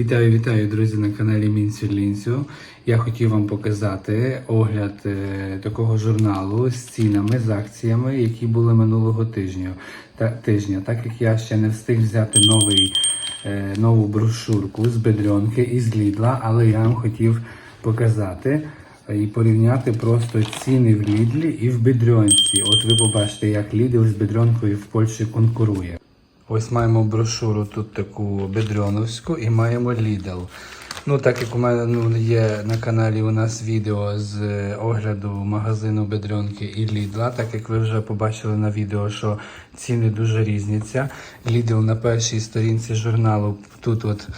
Вітаю, вітаю, друзі, на каналі Мінсю Лінсю. Я хотів вам показати огляд е, такого журналу з цінами, з акціями, які були минулого тижня. Та, тижня. Так як я ще не встиг взяти новий, е, нову брошурку з бедренки і з Лідла, але я вам хотів показати і порівняти просто ціни в Лідлі і в бедренці. От ви побачите, як Лідл з бедренкою в Польщі конкурує. Ось маємо брошуру тут таку бедрьоновську і маємо Lidl. Ну, так як у мене ну, є на каналі у нас відео з е, огляду магазину Бедрьонки і Lidl, так як ви вже побачили на відео, що ціни дуже різняться. Lidl на першій сторінці журналу тут от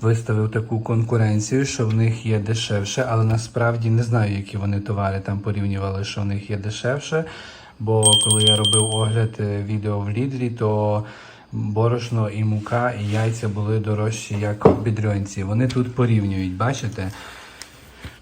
виставив таку конкуренцію, що в них є дешевше, але насправді не знаю, які вони товари там порівнювали, що в них є дешевше. Бо коли я робив огляд е, відео в Лідлі, то борошно і мука, і яйця були дорожчі, як в бідрьонці. Вони тут порівнюють, бачите?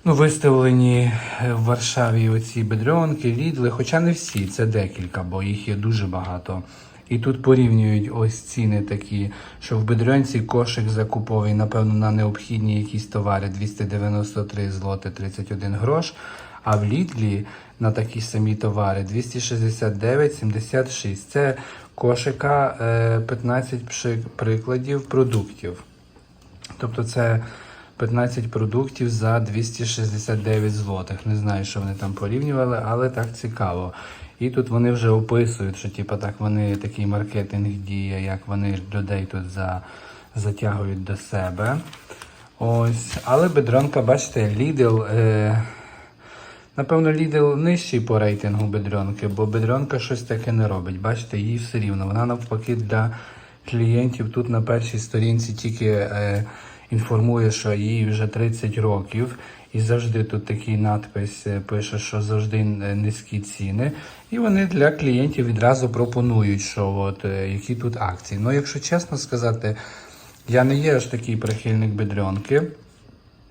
Ну, виставлені е, в Варшаві оці бедрьонки, лідли, хоча не всі, це декілька, бо їх є дуже багато. І тут порівнюють ось ціни такі, що в бедрьонці кошик закуповий, напевно, на необхідні якісь товари 293 злоти 31 грош. А в Лідлі на такі самі товари 269,76. Це кошика е, 15 прикладів продуктів. Тобто це 15 продуктів за 269 злотих. Не знаю, що вони там порівнювали, але так цікаво. І тут вони вже описують, що типу, так вони такий маркетинг діє, як вони людей тут за, затягують до себе. Ось. Але бедронка, бачите, Lidl. Е, Напевно, Lidl нижчий по рейтингу бедренки, бо бедренка щось таке не робить. Бачите, їй все рівно. Вона навпаки для клієнтів тут на першій сторінці тільки е, інформує, що їй вже 30 років. І завжди тут такий надпис е, пише, що завжди е, низькі ціни. І вони для клієнтів відразу пропонують, що от, е, які тут акції. Ну, якщо чесно сказати, я не є аж такий прихильник бедренки.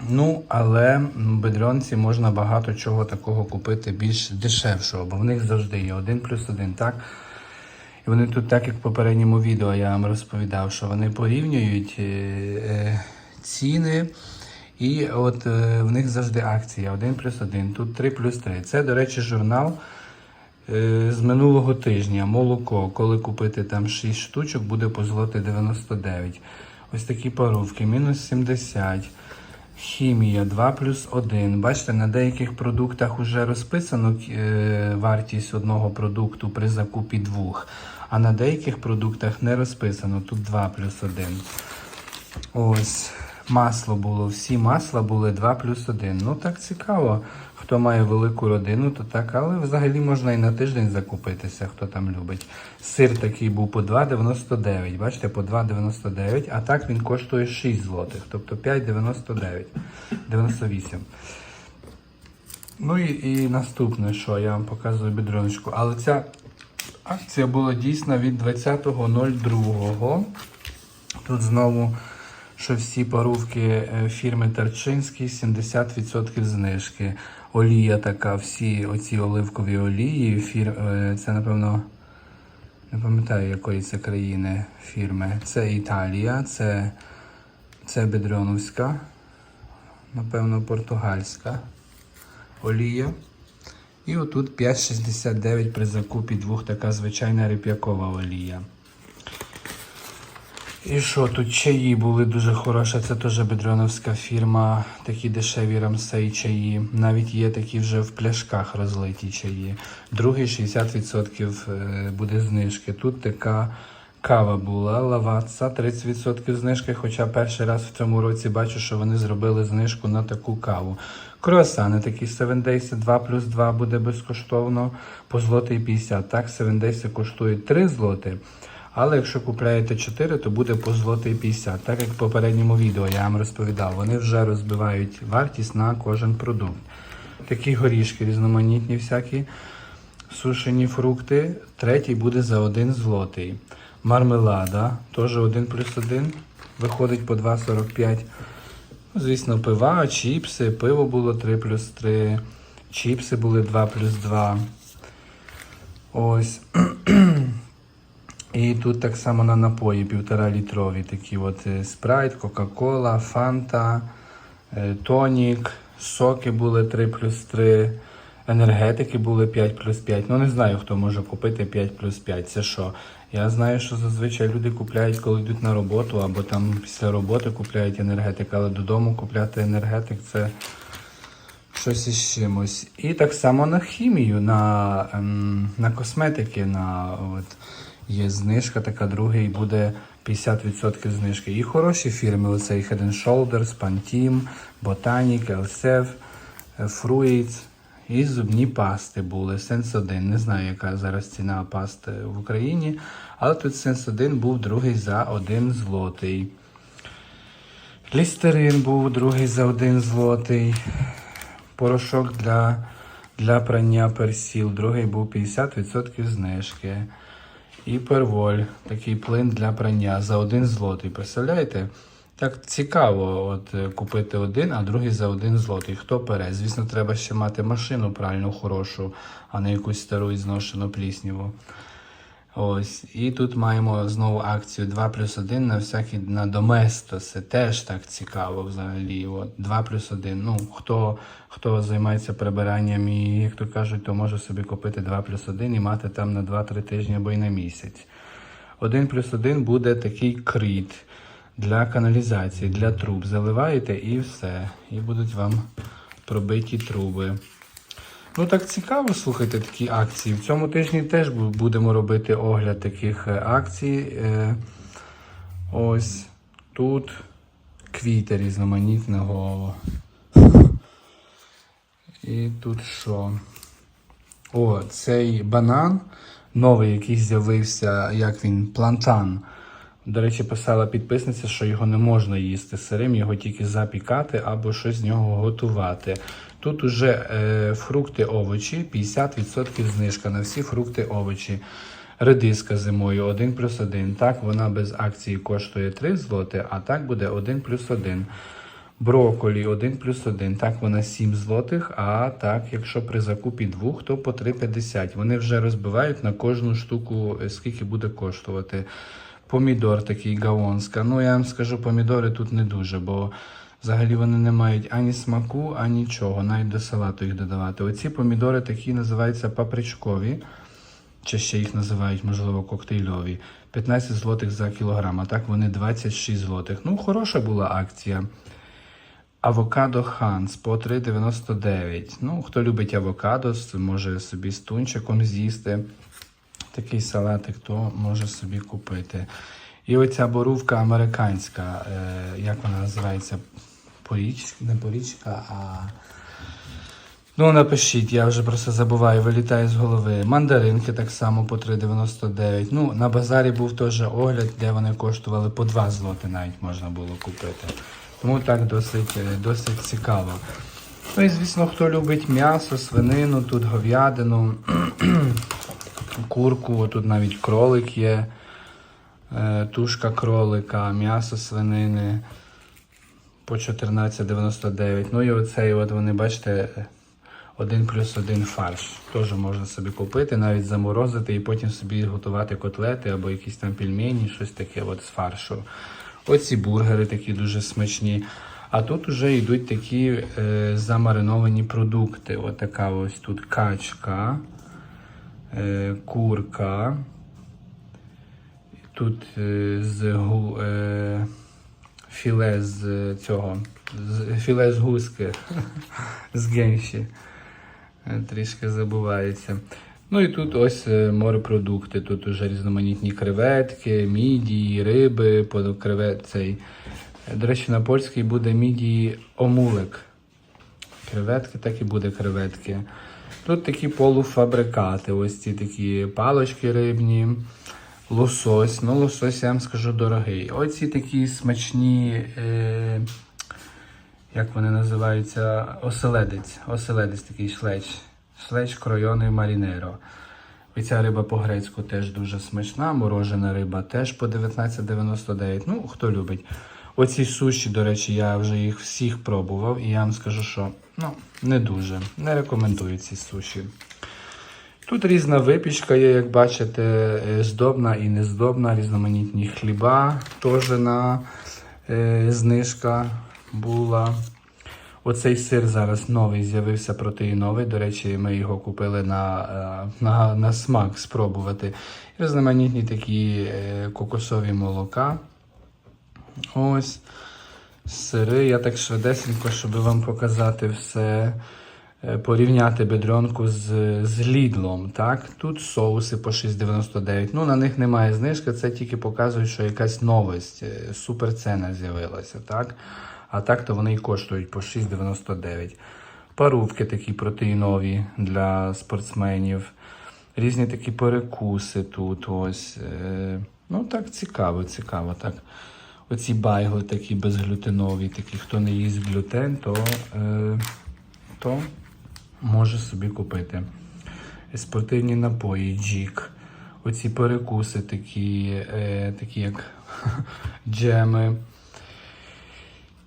Ну, але в бедренці можна багато чого такого купити більш дешевшого, бо в них завжди є один плюс один, так? І вони тут, так як в попередньому відео я вам розповідав, що вони порівнюють е, е, ціни. І от е, в них завжди акція 1 плюс 1, тут 3 плюс 3. Це, до речі, журнал з минулого тижня. Молоко. Коли купити там 6 штучок, буде по злоти 99. Ось такі паровки, мінус 70. Хімія 2 плюс 1. Бачите, на деяких продуктах вже розписано е, вартість одного продукту при закупі двох, а на деяких продуктах не розписано. Тут 2 плюс 1. Ось, масло було. Всі масла були 2 плюс 1. Ну так цікаво. Хто має велику родину, то так, але взагалі можна і на тиждень закупитися, хто там любить. Сир такий був по 2,99. Бачите, по 2,99, а так він коштує 6 злотих, тобто 5,99. 98. Ну і, і наступне, що я вам показую бідроночку. Але ця акція була дійсна від 20.02. Тут знову, що всі парувки е, фірми Тарчинський 70% знижки. Олія така, всі оці оливкові олії. Фір... е, Це, напевно, не пам'ятаю, якої це країни фірми. Це Італія, це, це Бедроновська, напевно, португальська олія. І отут 5,69 при закупі двох така звичайна реп'якова олія. І що, тут чаї були дуже хороші, це теж бедроновська фірма, такі дешеві рамсей чаї. Навіть є такі вже в пляшках розлиті чаї. Другий 60% е, буде знижки. Тут така кава була, лаваца, 30% знижки, хоча перший раз в цьому році бачу, що вони зробили знижку на таку каву. Круасани такі 7 Days 2 плюс 2 буде безкоштовно по злотий 50. Так, 7 Days коштує 3 злоти. Але якщо купляєте 4, то буде по злотий 50. Так як в попередньому відео я вам розповідав, вони вже розбивають вартість на кожен продукт. Такі горішки різноманітні всякі, сушені фрукти. Третій буде за 1 злотий. Мармелада, теж 1 плюс 1, виходить по 2,45. Ну, Звісно, пива, чіпси, пиво було 3 плюс 3, чіпси були 2 плюс 2. Ось. І тут так само на напої півтора літрові такі от е, спрайт, Кока-Кола, Фанта, е, Тонік, соки були 3 плюс 3, енергетики були 5 плюс 5. Ну не знаю, хто може купити 5 плюс 5. Це що? Я знаю, що зазвичай люди купляють, коли йдуть на роботу, або там після роботи купляють енергетик, але додому купляти енергетик це щось із чимось. І так само на хімію, на, ем, на косметики, на от, є знижка, така другий буде 50% знижки. І хороші фірми, оцей Head and Shoulders, Pantene, Botanic, Elseve, е, Fruits. І зубні пасти були. Sense 1. Не знаю, яка зараз ціна пасти в Україні, але тут Sense 1 був другий за 1 злотий. Лістерин був другий за 1 злотий. Порошок для, для прання персіл. Другий був 50% знижки. І перволь, такий плин для прання за один злотий. Представляєте? Так цікаво от, е, купити один, а другий за один злотий. Хто пере? Звісно, треба ще мати машину правильну, хорошу, а не якусь стару і зношену плісняву. Ось. І тут маємо знову акцію 2 плюс 1 на всякі на доместоси. Теж так цікаво взагалі. От, 2 плюс 1. Ну, хто, хто займається прибиранням і, як то кажуть, то може собі купити 2 плюс 1 і мати там на 2-3 тижні або й на місяць. 1 плюс 1 буде такий кріт для каналізації, для труб. Заливаєте і все. І будуть вам пробиті труби. Ну так цікаво, слухайте такі акції. В цьому тижні теж будемо робити огляд таких е, акцій. Е, Ось тут квіти різноманітного. І тут що? О, цей банан новий, який з'явився, як він, плантан. До речі, писала підписниця, що його не можна їсти сирим, його тільки запікати або щось з нього готувати. Тут уже е, фрукти, овочі, 50% знижка на всі фрукти, овочі. Редиска зимою 1 плюс 1. Так, вона без акції коштує 3 злоти, а так буде 1 плюс 1. Броколі 1 плюс 1. Так, вона 7 злотих, а так, якщо при закупі двох, то по 3,50. Вони вже розбивають на кожну штуку, е, скільки буде коштувати. Помідор такий гаонська. Ну, я вам скажу, помідори тут не дуже, бо взагалі вони не мають ані смаку, ані нічого, навіть до салату їх додавати. Оці помідори такі називаються папричкові, чи ще їх називають, можливо, коктейльові. 15 злотих за кілограм, а так вони 26 злотих. Ну, хороша була акція. Авокадо Ханс по 3,99. Ну, хто любить авокадо, може собі з тунчиком з'їсти. Такий салатик, то може собі купити. І оця борувка американська, е, як вона називається? Порічка, не порічка, а. Ну, напишіть, я вже просто забуваю, вилітає з голови. Мандаринки так само по 3,99. Ну, на базарі був теж огляд, де вони коштували по 2 злоти навіть можна було купити. Тому так досить, е, досить цікаво. Ну і звісно, хто любить м'ясо, свинину, тут говядину, курку, тут навіть кролик є, е, тушка кролика, м'ясо свинини по 14,99. Ну і оцей, от вони бачите, один плюс один фарш. Теж можна собі купити, навіть заморозити і потім собі готувати котлети або якісь там пельмені, щось таке от з фаршу. Оці бургери такі дуже смачні. А тут вже йдуть такі е, замариновані продукти. От така ось тут качка, е, курка. Тут е, з е, філе з цього, з, філе з гуски, з генші. Е, Трішки забувається. Ну і тут ось е, морепродукти. Тут уже різноманітні креветки, мідії, риби, по цей. Е, До речі, на польській буде мідії омулик. Креветки, так і буде креветки. Тут такі полуфабрикати, ось ці такі палочки рибні, лосось. Ну, лосось, я вам скажу, дорогий. Оці такі смачні, е, як вони називаються, оселедець. Оселедець такий шлеч. Шлеч кройоний марінеро. Оця риба по-грецьку теж дуже смачна. Морожена риба теж по 19,99. Ну, хто любить. Оці суші, до речі, я вже їх всіх пробував, і я вам скажу, що ну, не дуже. Не рекомендую ці суші. Тут різна випічка є, як бачите, е, здобна і нездобна, різноманітні хліба, теж на е, знижка була. Оцей сир зараз новий з'явився протеїновий. До речі, ми його купили на, е, на, на смак спробувати. Різноманітні такі е, кокосові молока. Ось сири. Я так швидесенько, щоб вам показати все. Е, Порівняти бедронку з, з Лідлом. Так? Тут соуси по 6,99. Ну, на них немає знижки, це тільки показує, що якась новость, е, суперцена з'явилася. Так? А так то вони і коштують по 6,99. Парубки такі протеїнові для спортсменів. Різні такі перекуси тут. Ось. е, Ну, так цікаво, цікаво. Так. Оці байгли такі безглютенові, такі, хто не їсть глютен, то, е, то може собі купити. Спортивні напої, джік. Оці перекуси такі, е, такі як джеми.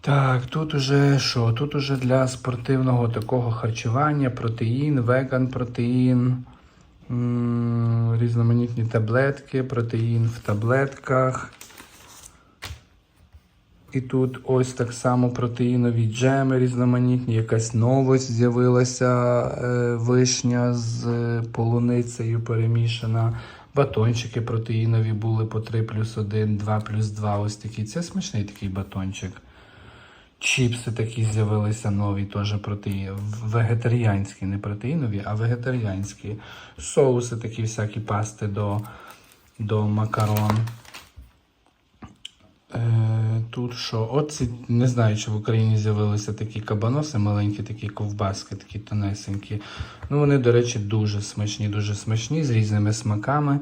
Так, тут уже що? Тут уже для спортивного такого харчування протеїн, веган протеїн, різноманітні таблетки, протеїн в таблетках. І тут ось так само протеїнові джеми різноманітні, якась новость з'явилася е, вишня з е, полуницею перемішана. Батончики протеїнові були по 3 плюс 1, 2 плюс 2. Ось такі. Це смачний такий батончик. Чіпси такі з'явилися нові, теж протеї... вегетаріанські, не протеїнові, а вегетаріанські. Соуси такі всякі пасти до, до макарон. Е, тут що? Оці, не знаю, чи в Україні з'явилися такі кабаноси, маленькі, такі ковбаски, такі тонесенькі. Ну, вони, до речі, дуже смачні, дуже смачні, з різними смаками.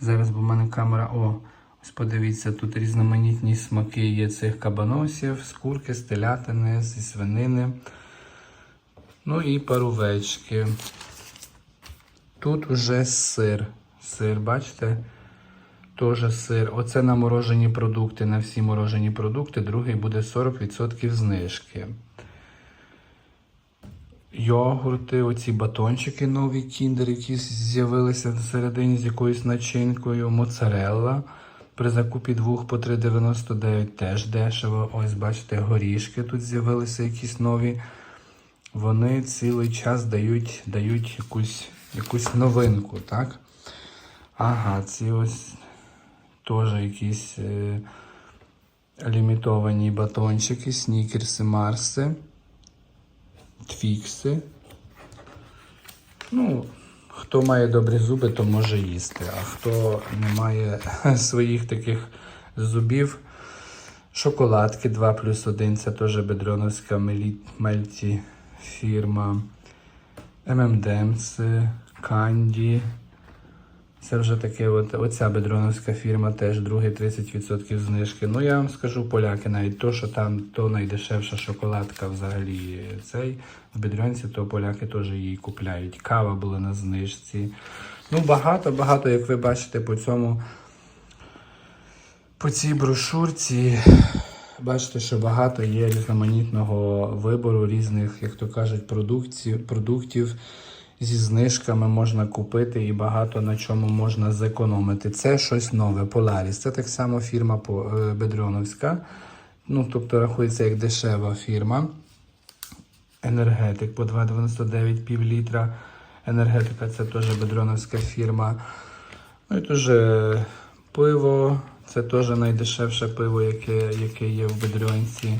Зараз, бо в мене камера. О, ось подивіться, тут різноманітні смаки є цих кабаносів, з курки, з телятини, зі свинини. Ну і парувечки. Тут уже сир. Сир, бачите? Теж сир. Оце на морожені продукти, на всі морожені продукти. Другий буде 40% знижки. Йогурти, оці батончики нові кіндер, які з'явилися всередині з якоюсь начинкою. Моцарелла. При закупі двох по 3,99 теж дешево. Ось, бачите, горішки тут з'явилися якісь нові. Вони цілий час дають, дають якусь, якусь новинку, так? Ага, ці ось теж якісь е, лімітовані батончики, снікерси, марси, твікси. Ну, хто має добрі зуби, то може їсти. А хто не має своїх таких зубів, шоколадки 2 плюс 1, це теж бедроновська мельті фірма. ММДМС, Канді. Це вже таке, от, оця бедроновська фірма теж другий 30% знижки. Ну я вам скажу, поляки, навіть то, що там то найдешевша шоколадка взагалі цей в бедронці, то поляки теж її купляють. Кава була на знижці. Ну, багато, багато, як ви бачите, по цьому по цій брошурці. Бачите, що багато є різноманітного вибору різних, як то кажуть, продукцій, продуктів зі знижками можна купити і багато на чому можна зекономити. Це щось нове. Polaris. Це так само фірма е, Бедроновська. Ну, тобто рахується як дешева фірма. Енергетик по 2,99 пів літра. Енергетика це теж бедроновська фірма. Ну і теж пиво. Це теж найдешевше пиво, яке, яке є в бедронці.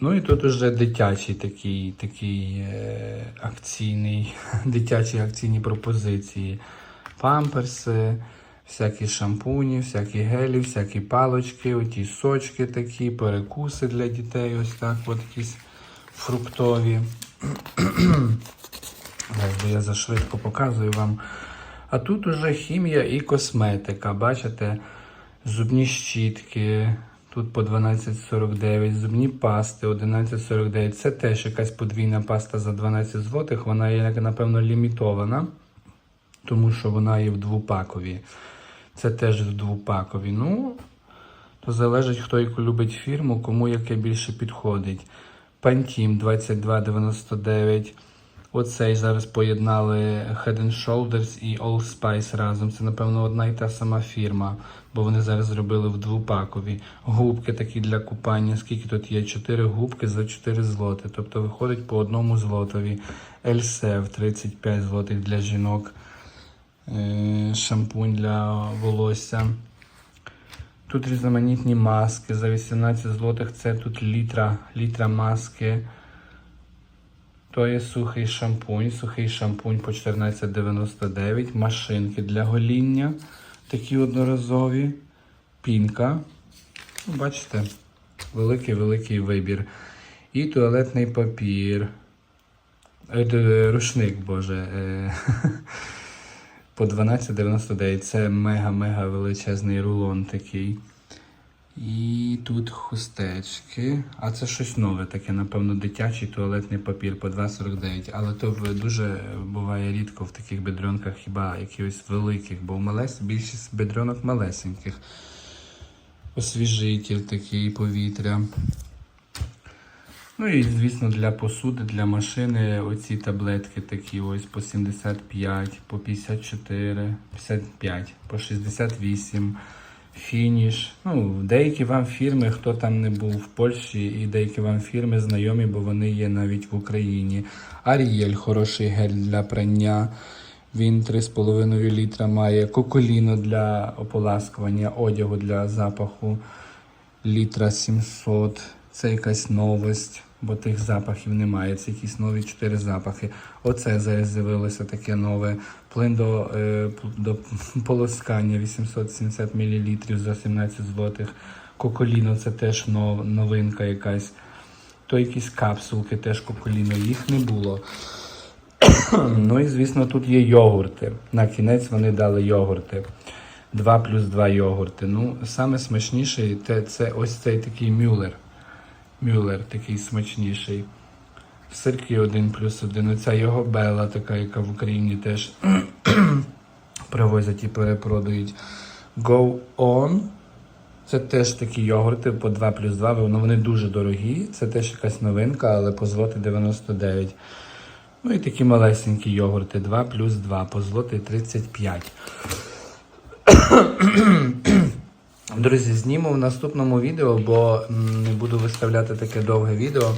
Ну і тут уже дитячий такий, такий е, акційний, дитячі акційні пропозиції. Памперси, всякі шампуні, всякі гелі, всякі палочки, оті сочки такі, перекуси для дітей, ось так, от якісь фруктові. Бо я зашвидко показую вам. А тут уже хімія і косметика. Бачите, зубні щітки. Тут по 12,49, зубні пасти 11,49. Це теж якась подвійна паста за 12 злотих. Вона є, напевно, лімітована, тому що вона є в двопакові. Це теж в двопакові. Ну, то залежить, хто яку любить фірму, кому яке більше підходить. Pantene 22,99. Оцей зараз поєднали Head and Shoulders і All Spice разом. Це, напевно, одна і та сама фірма, бо вони зараз зробили в двупакові. Губки такі для купання. Скільки тут є? 4 губки за 4 злоти. Тобто виходить по одному злотові. Ельсев 35 злотих для жінок. Е, Шампунь для волосся. Тут різноманітні маски за 18 злотих. Це тут літра, літра маски. То є сухий шампунь. Сухий шампунь по 14,99. Машинки для гоління. Такі одноразові. Пінка. Ну, Бачите, великий-великий вибір. І туалетний папір. Е, Рушник, боже. е, По 12,99. Це мега-мега величезний рулон такий. І тут хустечки. А це щось нове таке, напевно, дитячий туалетний папір по 2,49. Але то дуже буває рідко в таких бедренках, хіба якихось великих, бо малес більшість бедренок малесеньких. Освіжитель такий повітря. Ну і, звісно, для посуди, для машини оці таблетки такі ось по 75, по 54, 55, по 68. Фініш. Ну, деякі вам фірми, хто там не був в Польщі, і деякі вам фірми знайомі, бо вони є навіть в Україні. Арієль хороший гель для прання. Він 3,5 літра має. Коколіно для ополаскування, одягу для запаху літра 700. Це якась новость, бо тих запахів немає. Це якісь нові чотири запахи. Оце зараз з'явилося таке нове. Плин до, е, до полоскання 870 мл за 17 злотих. Коколіно це теж нов, новинка якась. То якісь капсулки, теж коколіно. Їх не було. ну і звісно, тут є йогурти. На кінець вони дали йогурти. 2 плюс 2 йогурти. Ну, саме смачніший те, це ось цей такий мюллер. Мюллер такий смачніший. Сирки 1 плюс 1. Оця його бела, така, яка в Україні теж привозять і перепродають. Go On. Це теж такі йогурти по 2 плюс 2. Воно вони дуже дорогі. Це теж якась новинка, але по злоти 99. Ну і такі малесенькі йогурти 2 плюс 2 по злоти 35. Друзі, зніму в наступному відео, бо не буду виставляти таке довге відео.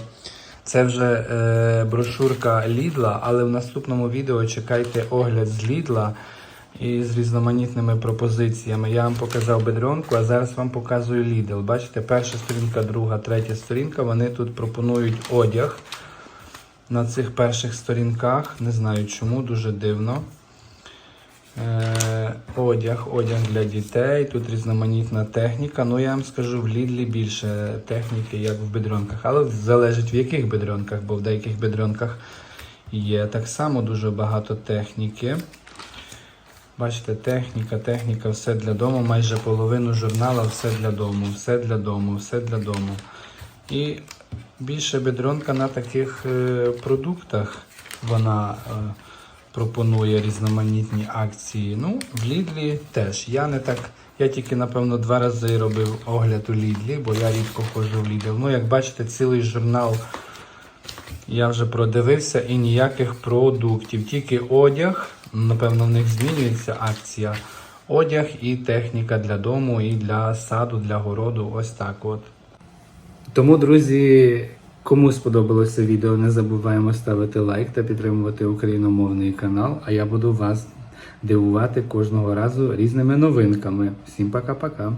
Це вже е, брошурка Лідла, але в наступному відео чекайте огляд з Лідла і з різноманітними пропозиціями. Я вам показав бедронку, а зараз вам показую Лідл. Бачите, перша сторінка, друга, третя сторінка. Вони тут пропонують одяг на цих перших сторінках. Не знаю чому, дуже дивно. Е, одяг, одяг для дітей. Тут різноманітна техніка. Ну я вам скажу, в Лідлі більше техніки, як в бедронках. Але залежить в яких бедронках, бо в деяких бедронках є так само дуже багато техніки. Бачите, техніка, техніка, все для дому. Майже половину журнала все для дому, все для дому, все для дому. І більше бедронка на таких е, продуктах вона е, пропонує різноманітні акції. Ну, в Лідлі теж. Я не так. Я тільки, напевно, два рази робив огляд у Лідлі, бо я рідко ходжу в Лідл. Ну, як бачите, цілий журнал я вже продивився і ніяких продуктів. Тільки одяг. Напевно, в них змінюється акція. Одяг і техніка для дому, і для саду, для городу. Ось так от. Тому, друзі, кому сподобалося відео, не забуваємо ставити лайк та підтримувати україномовний канал. А я буду вас дивувати кожного разу різними новинками. Всім пока-пока!